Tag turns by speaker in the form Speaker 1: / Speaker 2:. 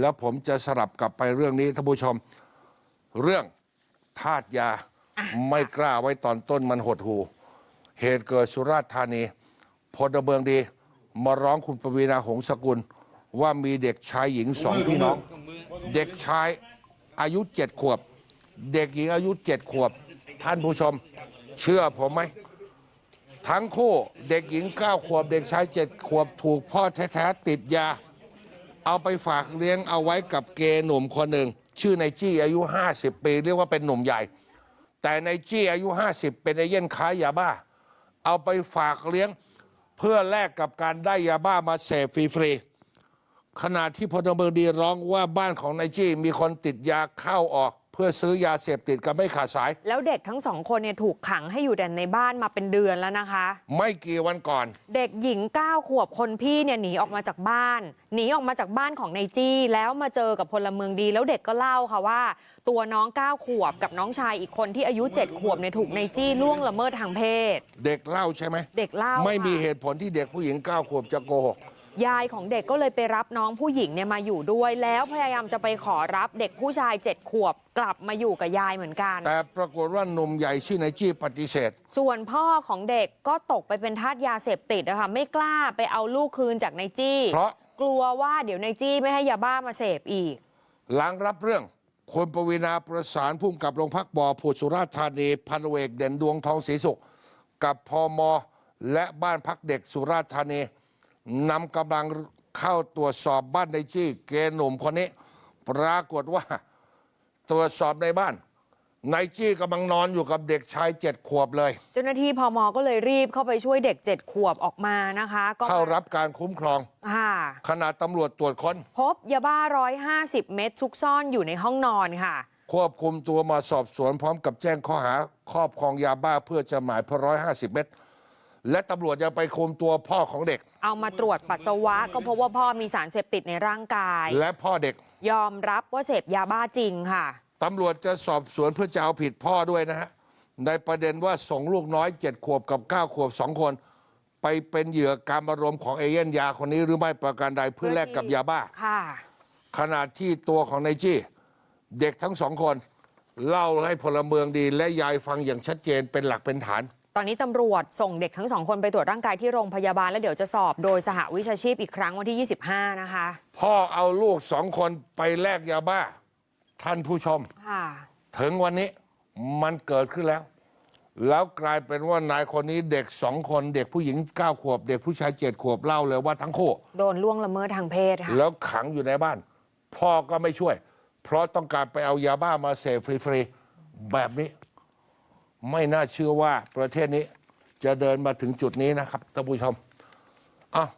Speaker 1: แล้วผมจะสลับกลับไปเรื่องนี้ท่านผู้ชม เรื่องทาสยาไม่กล้าไว้ตอนต้นมันหดหู เหตุเกิดสุราษฎร์ธานีพลเมืองดี มาร้องคุณปวีนาหงสกุล ว่ามีเด็กชายหญิงสองพี่น้อง เด็กชายอายุเจ็ดขวบ เด็กหญิงอายุเจ็ดขวบ ท่านผู้ชม เชื่อผมไหมทั้งคู่เด็กหญิงเก้าขวบ เด็กชายเจ็ดขวบถูกพ่อแท้ๆติดยา เอาไปฝากเลี้ยงเอาไว้กับเกย์หนุ่มคนหนึ่ง ชื่อนายจี้อายุ 50 ปี เรียกว่าเป็นหนุ่มใหญ่ แต่นายจี้อายุ 50 เป็นไอเย่นค้ายาบ้า เอาไปฝากเลี้ยงเพื่อแลกกับการได้ยาบ้ามาเสพฟรีๆขณะที่พลเมืองดีร้องว่าบ้านของนายจี้มีคนติดยาเข้าออก เพื่อซื้อยาเสพติดกันไม่ขาดสาย
Speaker 2: แล้วเด็กทั้งสองคนเนี่ยถูกขังให้อยู่แต่ในบ้านมาเป็นเดือนแล้วนะคะ
Speaker 1: ไม่กี่วันก่อน
Speaker 2: เด็กหญิง 9 ขวบคนพี่เนี่ยหนีออกมาจากบ้าน หนีออกมาจากบ้านของนายจี้ แล้วมาเจอกับพลเมืองดี แล้วเด็กก็เล่าค่ะว่า ตัวน้อง 9 ขวบกับน้องชายอีกคนที่อายุ 7 ขวบเนี่ยถูกนายจี้ล่วงละเมิดทางเพศ
Speaker 1: เด็กเล่าใช่ไหม
Speaker 2: เด็กเล่า
Speaker 1: ไม่มี
Speaker 2: ค่ะ
Speaker 1: เหตุผลที่เด็กผู้หญิงเก้าขวบจะโกหก
Speaker 2: ยายของเด็กก็เลยไปรับน้องผู้หญิงเนี่ยมาอยู่ด้วย แล้วพยายามจะไปขอรับเด็กผู้ชาย7ขวบกลับมาอยู่กับยายเหมือนกัน
Speaker 1: แต่ปรากฏว่าหนุ่มใหญ่ชื่อนายจี้ปฏิเสธ
Speaker 2: ส่วนพ่อของเด็กก็ตกไปเป็นทาสยาเสพติดอะค่ะไม่กล้าไปเอาลูกคืนจากนายจี้
Speaker 1: เพราะ
Speaker 2: กลัวว่าเดี๋ยวนายจี้ไม่ให้ยาบ้ามาเสพอีก
Speaker 1: หลังรับเรื่องคุณปวีนาประสานพุ่มกับโรงพักบ่อผุดสุราษฎร์ธานีพันเวกเด่นดวงทองศรีสุข กับพอมและบ้านพักเด็กสุราษฎร์ธานี นำกำลังเข้าตรวจสอบบ้านในจี้เกย์หนุ่มคนนี้ ปรากฏว่า ตรวจสอบในบ้านนายจี้กำลังนอนอยู่กับเด็กชายเจ็ดขวบเลย
Speaker 2: เจ้าหน้าที่พมก็เลยรีบเข้าไปช่วยเด็ก7ขวบออกมานะคะ ก็
Speaker 1: เข้ารับการคุ้มครอง
Speaker 2: ค่ะ
Speaker 1: ขณะตำรวจตรวจค้น
Speaker 2: พบยาบ้า 150 เม็ดซุกซ่อนอยู่ในห้องนอนค่ะ
Speaker 1: ควบคุมตัวมาสอบสวนพร้อมกับแจ้งข้อหาครอบครองยาบ้าเพื่อจำหน่ายเพร้อยห้าสิบเม็ด และตำรวจยังไปคุมตัวพ่อของเด็ก
Speaker 2: เอามาตรวจปัสสาวะ ก็พบว่าพ่อมีสารเสพติดในร่างกาย
Speaker 1: และพ่อเด็ก
Speaker 2: ยอมรับว่าเสพยาบ้าจริงค่ะ
Speaker 1: ตำรวจจะสอบสวนเพื่อจะเอาผิดพ่อด้วยนะฮะในประเด็นว่าส่งลูกน้อยเจ็ดขวบกับเก้าขวบสองคน ไปเป็นเหยื่อการอารมณ์ของเอเย่นยาคนนี้หรือไม่ประการใดเพื่อแลกกับยาบ้า
Speaker 2: ค่ะ
Speaker 1: ขณะที่ตัวของนายจี้ เด็กทั้งสองคน เล่าให้พลเมืองดีและยายฟังอย่างชัดเจนเป็นหลักเป็นฐาน
Speaker 2: ตอนนี้ตำรวจส่งเด็กทั้งสองคนไปตรวจร่างกายที่โรงพยาบาล แล้วเดี๋ยวจะสอบโดยสหวิชาชีพอีกครั้งวันที่ 25 นะคะ
Speaker 1: พ่อเอาลูกสองคนไปแลกยาบ้า ท่านผู้ชม
Speaker 2: ค่ะ
Speaker 1: ถึงวันนี้มันเกิดขึ้นแล้ว แล้วกลายเป็นว่านายคนนี้เด็กสองคนเด็กผู้หญิงเก้าขวบ เด็กผู้ชายเจ็ดขวบเล่าเลยว่าทั้งคู่
Speaker 2: โดนล่วงละเมิดทางเพศค่ะ
Speaker 1: แล้วขังอยู่ในบ้าน พ่อก็ไม่ช่วย เพราะต้องการไปเอายาบ้ามาเสพฟรีๆแบบนี้ ไม่น่าเชื่อว่าประเทศนี้จะเดินมาถึงจุดนี้นะครับท่านผู้ชมอ้าว